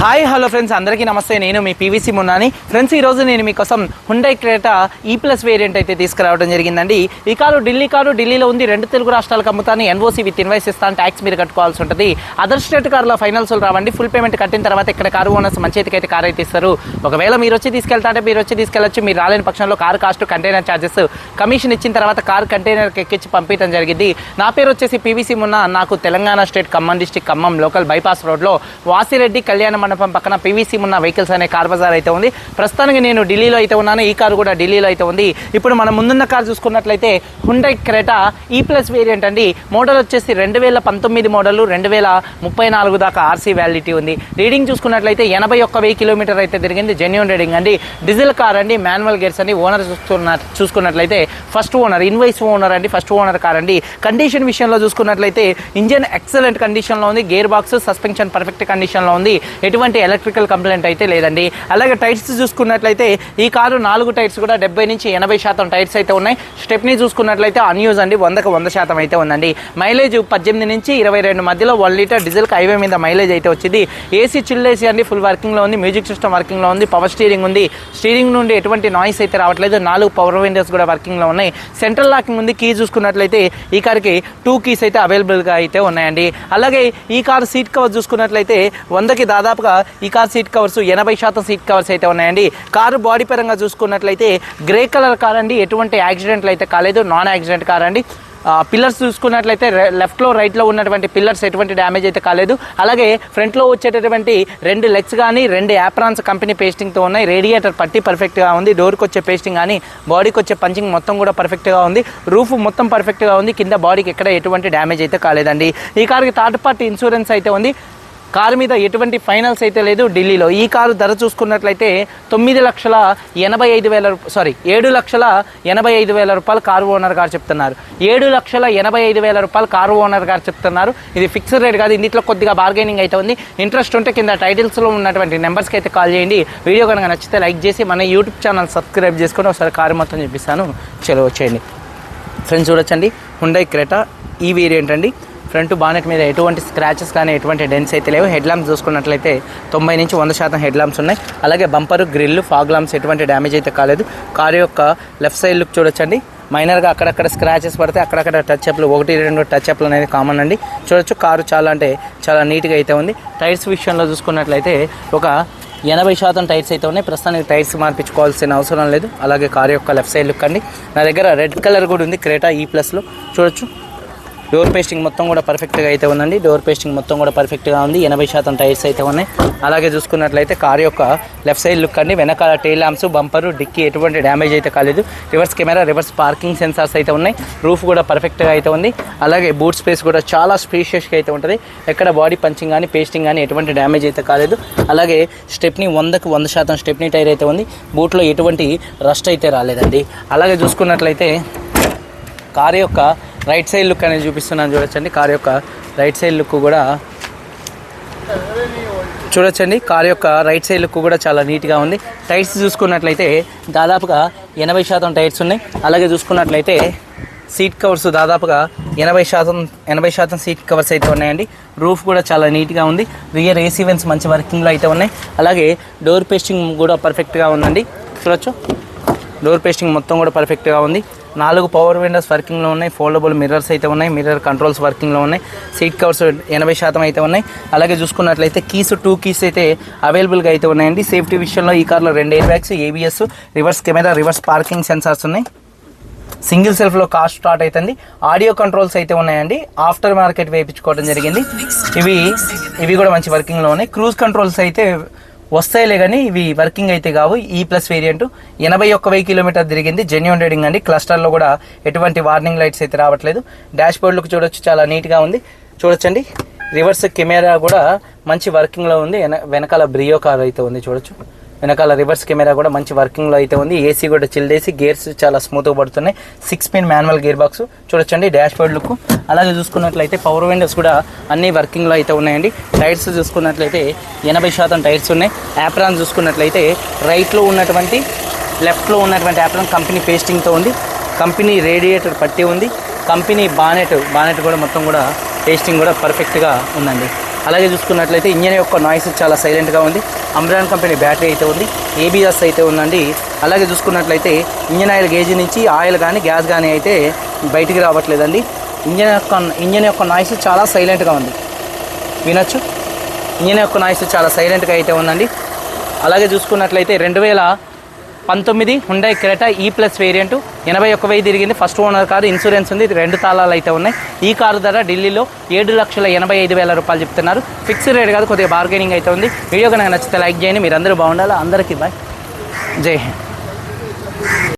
Hi hello friends. అందరికీ నమస్తే. నేను మీ పీవీసీ మున్నాని. ఫ్రెండ్స్ ఈ రోజు నేను మీకోసం Hyundai Creta E plus variant అయితే తీసుకురావడం జరిగిందండి. ఈ కారు ఢిల్లీ కారు ఢిల్లీలో ఉంది. రెండు తెలుగు రాష్ట్రాలకు అమ్ముతాను. ఎన్ఓసీ విత్ ఇన్వైస్ ఇస్తాను. ట్యాక్స్ మీరు కట్టుకోవాల్సి ఉంటుంది. అదర్ స్టేట్ కారులో ఫైనల్స్ రావండి. ఫుల్ పేమెంట్ కట్టిన తర్వాత ఇక్కడ కారు ఓనర్స్ మంచి అయితే కారు అయితే ఇస్తారు. ఒకవేళ మీరు వచ్చి తీసుకెళ్తాంటే మీరు వచ్చి తీసుకెళ్ళచ్చు. మీరు రాలేని పక్షంలో car cost container charges commission ఇచ్చిన తర్వాత కారు కంటైనర్కి ఎక్కించి పంపించడం జరిగింది. నా పేరు వచ్చేసి పీవీసీ మున్న. నాకు Telangana state Khammam district Khammam local bypass రోడ్లో వాసిరెడ్డి కళ్యాణ మండపం పక్కన పీవీసీ ఉన్న వెహికల్స్ అనే కార్ బజార్ అయితే ఉంది. ప్రస్తుతానికి నేను ఢిల్లీలో అయితే ఉన్నాను. ఈ కారు కూడా ఢిల్లీలో అయితే ఉంది. ఇప్పుడు మనం ముందున్న కార్ చూసుకున్నట్లయితే Hyundai Creta E plus variant అండి. మోడల్ వచ్చేసి రెండు వేల పంతొమ్మిది మోడల్ రెండు వేల ముప్పై నాలుగు దాకా ఆర్సీ వ్యాలిడిటీ ఉంది. రీడింగ్ చూసుకున్నట్లయితే ఎనభై ఒక్క వెయ్యి కిలోమీటర్ అయితే తిరిగింది. జెన్యున్ రీడింగ్ అండి. డీజిల్ కార్ అండి. మాన్యువల్ గేర్స్ అండి. ఓనర్ చూస్తున్న చూసుకున్నట్లయితే ఫస్ట్ ఓనర్ ఇన్వైస్ ఓనర్ అండి. ఫస్ట్ ఓనర్ కార్ అండి. కండిషన్ విషయంలో చూసుకున్నట్లయితే ఇంజన్ ఎక్సలెంట్ కండిషన్లో ఉంది. గేర్ బాక్స్ సస్పెన్షన్ పర్ఫెక్ట్ కండిషన్లో ఉంది. ఎటువంటి ఎలక్ట్రికల్ కంప్లైంట్ అయితే లేదండి. అలాగే టైర్స్ చూసుకున్నట్లయితే ఈ కారు నాలుగు టైర్స్ కూడా డెబ్బై నుంచి ఎనభై శాతం టైర్స్ అయితే ఉన్నాయి. స్టెప్ని చూసుకున్నట్లయితే అన్యూజ్ అండి. వందకు వంద శాతం అయితే ఉందండి. మైలేజ్ పద్దెనిమిది నుంచి ఇరవై రెండు మధ్యలో వన్ లీటర్ డీజిల్కి హైవే మీద మైలేజ్ అయితే వచ్చింది. ఏసీ చిల్ ఏసీ అండి. ఫుల్ వర్కింగ్లో ఉంది. మ్యూజిక్ సిస్టమ్ వర్కింగ్లో ఉంది. పవర్ స్టీరింగ్ ఉంది. స్టీరింగ్ నుండి ఎటువంటి నాయిస్ అయితే రావట్లేదు. నాలుగు పవర్ విండోస్ కూడా వర్కింగ్లో ఉన్నాయి. సెంట్రల్ లాకింగ్ ఉంది. కీ చూసుకున్నట్లయితే ఈ కార్కి టూ కీస్ అయితే అవైలబుల్గా అయితే ఉన్నాయండి. అలాగే ఈ కార్ సీట్ కవర్ చూసుకున్నట్లయితే వందకి దాదాపుగా ఈ కార్ సీట్ కవర్స్ ఎనభై శాతం సీట్ కవర్స్ అయితే ఉన్నాయండి. కారు బాడీ పరంగా చూసుకున్నట్లయితే గ్రే కలర్ కార్ అండి ఎటువంటి యాక్సిడెంట్లు అయితే కాలేదు. నాన్ యాక్సిడెంట్ కార్ అండి పిల్లర్స్ చూసుకున్నట్లయితే లెఫ్ట్లో రైట్లో ఉన్నటువంటి పిల్లర్స్ ఎటువంటి డ్యామేజ్ అయితే కాలేదు. అలాగే ఫ్రంట్లో వచ్చేటటువంటి రెండు లెగ్స్ కానీ రెండు యాప్రాన్స్ కంపెనీ పేస్టింగ్తో ఉన్నాయి. రేడియేటర్ పట్టి పర్ఫెక్ట్గా ఉంది. డోర్కి వచ్చే పేస్టింగ్ కానీ బాడీకి వచ్చే పంచింగ్ మొత్తం కూడా పర్ఫెక్ట్గా ఉంది. రూఫ్ మొత్తం పర్ఫెక్ట్గా ఉంది. కింద బాడీకి ఎక్కడ ఎటువంటి డ్యామేజ్ అయితే కాలేదండి. ఈ కార్కి థర్డ్ పార్టీ ఇన్సూరెన్స్ అయితే ఉంది. కారు మీద ఎటువంటి ఫైనల్స్ అయితే లేదు ఢిల్లీలో. ఈ కారు ధర చూసుకున్నట్లయితే తొమ్మిది లక్షల ఎనభై ఐదు వేల సారీ ఏడు లక్షల ఎనభై ఐదు వేల రూపాయలు కారు ఓనర్ గారు చెప్తున్నారు. ఏడు లక్షల ఎనభై ఐదు వేల రూపాయలు కారు ఓనర్ గారు చెప్తున్నారు. ఇది ఫిక్స్డ్ రేట్ కాదు ఇందులో కొద్దిగా బార్గెనింగ్ అయితే ఉంది. ఇంట్రెస్ట్ ఉంటే కింద టైటిల్స్లో ఉన్నటువంటి నెంబర్స్కి అయితే కాల్ చేయండి. వీడియో కనుక నచ్చితే లైక్ చేసి మన యూట్యూబ్ ఛానల్ సబ్స్క్రైబ్ చేసుకొని ఒకసారి కారు మొత్తం చూపిస్తాను. చెలవచ్చేయండి ఫ్రెండ్స్ చూడొచ్చండి. హుండై క్రెటా ఈ వేరియంట్ అండి. ఫ్రంట్ బానెట్ మీద ఎటువంటి స్క్రాచెస్ కానీ ఎటువంటి డెన్స్ అయితే లేవు. హెడ్ ల్యాంప్స్ చూసుకున్నట్లయితే తొంభై నుంచి వంద శాతం హెడ్ ల్యాంప్స్ ఉన్నాయి. అలాగే బంపర్ గ్రిల్ ఫాగ్ ల్యాంప్స్ ఎటువంటి డ్యామేజ్ అయితే కాలేదు. కారు యొక్క లెఫ్ట్ సైడ్ లుక్ చూడొచ్చండి. మైనర్గా అక్కడక్కడ స్క్రాచెస్ పడితే అక్కడక్కడ టచ్ అప్లు ఒకటి రెండు టచ్ అప్లు అనేది కామన్ అండి. చూడొచ్చు కారు చాలా అంటే చాలా నీట్గా అయితే ఉంది. టైర్స్ విషయంలో చూసుకున్నట్లయితే ఒక ఎనభై శాతం టైర్స్ అయితే ఉన్నాయి. ప్రస్తుతానికి టైర్స్ మార్పించుకోవాల్సిన అవసరం లేదు. అలాగే కారు యొక్క లెఫ్ట్ సైడ్ లుక్ అండి. నా దగ్గర రెడ్ కలర్ కూడా ఉంది. క్రేటా ఈ ప్లస్లో చూడొచ్చు. డోర్ పేస్టింగ్ మొత్తం కూడా పర్ఫెక్ట్గా అయితే ఉందండి. డోర్ పేస్టింగ్ మొత్తం కూడా పర్ఫెక్ట్గా ఉంది. ఎనభై శాతం టైర్స్ అయితే ఉన్నాయి. అలాగే చూసుకున్నట్లయితే కార్ యొక్క లెఫ్ట్ సైడ్ లుక్ అండి. వెనకాల టైల్ ల్యాంప్స్ బంపర్ డిక్కీ ఎటువంటి డ్యామేజ్ అయితే కాలేదు. Reverse camera reverse parking sensors అయితే ఉన్నాయి. రూఫ్ కూడా పర్ఫెక్ట్గా అయితే ఉంది. అలాగే బూట్ స్పేస్ కూడా చాలా స్పేషియస్గా అయితే ఉంటుంది. ఎక్కడ బాడీ పంచింగ్ కానీ పేస్టింగ్ కానీ ఎటువంటి డ్యామేజ్ అయితే కాలేదు. అలాగే స్టెప్ని వందకు వంద శాతం స్టెప్నీ టైర్ అయితే ఉంది. బూట్లో ఎటువంటి రస్ట్ అయితే రాలేదండి. అలాగే చూసుకున్నట్లయితే కార్ యొక్క రైట్ సైడ్ లుక్ అనేది చూపిస్తున్నాను చూడొచ్చండి. కార్ యొక్క రైట్ సైడ్ లుక్ కూడా చూడొచ్చండి. కార్ యొక్క రైట్ సైడ్ లుక్ కూడా చాలా నీట్గా ఉంది. టైర్స్ చూసుకున్నట్లయితే దాదాపుగా ఎనభై శాతం టైర్స్ ఉన్నాయి. అలాగే చూసుకున్నట్లయితే సీట్ కవర్స్ దాదాపుగా ఎనభై శాతం ఎనభై శాతం సీట్ కవర్స్ అయితే ఉన్నాయండి. రూఫ్ కూడా చాలా నీట్గా ఉంది. రియర్ ఏసీ వెన్స్ మంచి వర్కింగ్లో అయితే ఉన్నాయి. అలాగే డోర్ పేస్టింగ్ కూడా పర్ఫెక్ట్గా ఉందండి. చూడొచ్చు. డోర్ పేస్టింగ్ మొత్తం కూడా పర్ఫెక్ట్గా ఉంది. నాలుగు పవర్ విండోస్ వర్కింగ్లో ఉన్నాయి. ఫోల్డబుల్ మిర్రర్స్ అయితే ఉన్నాయి. మిర్రర్ కంట్రోల్స్ వర్కింగ్లో ఉన్నాయి. సీట్ కవర్స్ ఎనభై శాతం అయితే ఉన్నాయి. అలాగే చూసుకున్నట్లయితే కీస్ టూ కీస్ అయితే అవైలబుల్గా అయితే ఉన్నాయండి. సేఫ్టీ విషయంలో ఈ కార్లో రెండు air bags ABS reverse camera reverse parking sensors ఉన్నాయి. సింగిల్ సెల్ఫ్లో కాస్ట్ స్టార్ట్ అవుతుంది ఆడియో కంట్రోల్స్ అయితే ఉన్నాయండి. ఆఫ్టర్ మార్కెట్ వేయించుకోవడం జరిగింది. ఇవి ఇవి కూడా మంచి వర్కింగ్లో ఉన్నాయి. క్రూజ్ కంట్రోల్స్ అయితే వస్తాయిలే కానీ ఇవి వర్కింగ్ అయితే కావు. ఈ ప్లస్ వేరియంట్ ఎనభై ఒక్క వెయ్యి కిలోమీటర్ తిరిగింది. జెన్యున్ రీడింగ్ అండి. క్లస్టర్లో కూడా ఎటువంటి వార్నింగ్ లైట్స్ అయితే రావట్లేదు. డాష్ బోర్డులకు చూడొచ్చు. చాలా నీట్గా ఉంది. చూడొచ్చండి. రివర్స్ కెమెరా కూడా మంచి వర్కింగ్లో ఉంది. వెన- వెనకాల బ్రియో కార్ అయితే ఉంది. చూడొచ్చు. వెనకాల రివర్స్ కెమెరా కూడా మంచి వర్కింగ్లో అయితే ఉంది. ఏసీ కూడా చిల్ చేసి గేర్స్ చాలా స్మూత్గా పడుతున్నాయి. సిక్స్ పిన్ మాన్యువల్ గేర్ బాక్స్ చూడొచ్చండి డాష్ బోర్డ్ లుక్ అలాగే చూసుకున్నట్లయితే పవర్ విండోస్ కూడా అన్ని వర్కింగ్లో అయితే ఉన్నాయండి. టైర్స్ చూసుకున్నట్లయితే ఎనభై శాతం టైర్స్ ఉన్నాయి. యాప్రాన్ చూసుకున్నట్లయితే రైట్లో ఉన్నటువంటి లెఫ్ట్లో ఉన్నటువంటి యాప్రాన్ కంపెనీ పేస్టింగ్తో ఉంది. కంపెనీ రేడియేటర్ పట్టి ఉంది. కంపెనీ బానెట్ బానెట్ కూడా మొత్తం కూడా పేస్టింగ్ కూడా పర్ఫెక్ట్గా ఉందండి. అలాగే చూసుకున్నట్లయితే ఇంజన్ యొక్క నాయిస్ చాలా సైలెంట్గా ఉంది. అంబ్రాన్ కంపెనీ బ్యాటరీ అయితే ఉంది ఏబిఎస్ అయితే ఉందండి. అలాగే చూసుకున్నట్లయితే ఇంజన్ ఆయిల్ గేజ్ నుంచి ఆయిల్ కానీ గ్యాస్ కానీ అయితే బయటికి రావట్లేదండి. ఇంజన్ యొక్క ఇంజన్ యొక్క నాయిస్ చాలా సైలెంట్గా ఉంది. వినొచ్చు? ఇంజన్ యొక్క నాయిస్ చాలా సైలెంట్గా అయితే ఉందండి. అలాగే చూసుకున్నట్లయితే రెండు వేల పంతొమ్మిది Hyundai Creta E plus variant ఎనభై ఒక్క వెయ్యి తిరిగింది. ఫస్ట్ ఓనర్ కారు ఇన్సూరెన్స్ ఉంది. రెండు తాళాలు అయితే ఉన్నాయి. ఈ కారు ధర ఢిల్లీలో ఏడు లక్షల ఎనభై ఐదు వేల రూపాయలు చెప్తున్నారు. ఫిక్స్డ్ రేట్ కాదు కొద్దిగా బార్గెనింగ్ అయితే ఉంది. వీడియో కనుక నచ్చితే లైక్ చేయండి. మీరు అందరూ బాగుండాలి? అందరికీ బాయ్ జై హింద్.